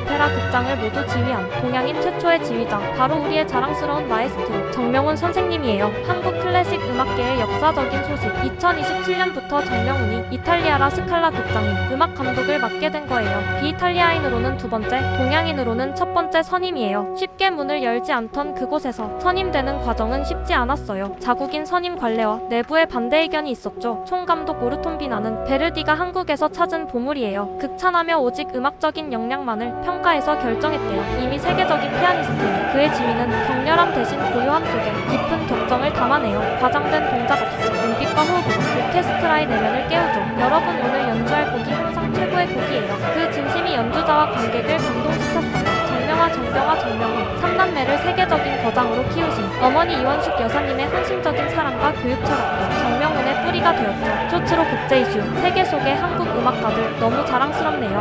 오페라 극장을 모두 지휘한 동양인 최초의 지휘자 바로 우리의 자랑스러운 마에스트로 정명훈 선생님이에요. 한국 클래식 음악계의 역사적인 소식 2027년부터 정명훈이 이탈리아라 스칼라 극장의 음악 감독을 맡게 된 거예요. 비이탈리아인으로는 두 번째, 동양인으로는 첫 번째 선임이에요. 쉽게 문을 열지 않던 그곳에서 선임되는 과정은 쉽지 않았어요. 자국인 선임 관례와 내부의 반대 의견이 있었죠. 총감독 오르톤비나는 베르디가 한국에서 찾은 보물이에요. 극찬하며 오직 음악적인 역량만을 평가해서 결정했대요. 이미 세계적인 피아니스트 그의 지위는 격렬함 대신 고요함 속에 깊은 격정을 담아내요. 과장된 동작 없이 눈빛과 호흡으로 오케스트라의 내면을 깨우죠. 여러분 오늘 연주할 곡이 항상 최고의 곡이에요. 그 진심이 연주자와 관객을 감동시켰어요. 정명화 정경화 정명훈 삼남매를 세계적인 거장으로 키우신 어머니 이원숙 여사님의 헌신적인 사랑과 교육 철학도 정명훈의 뿌리가 되었죠. 쇼츠로 국제 이슈 세계 속의 한국 음악가들 너무 자랑스럽네요.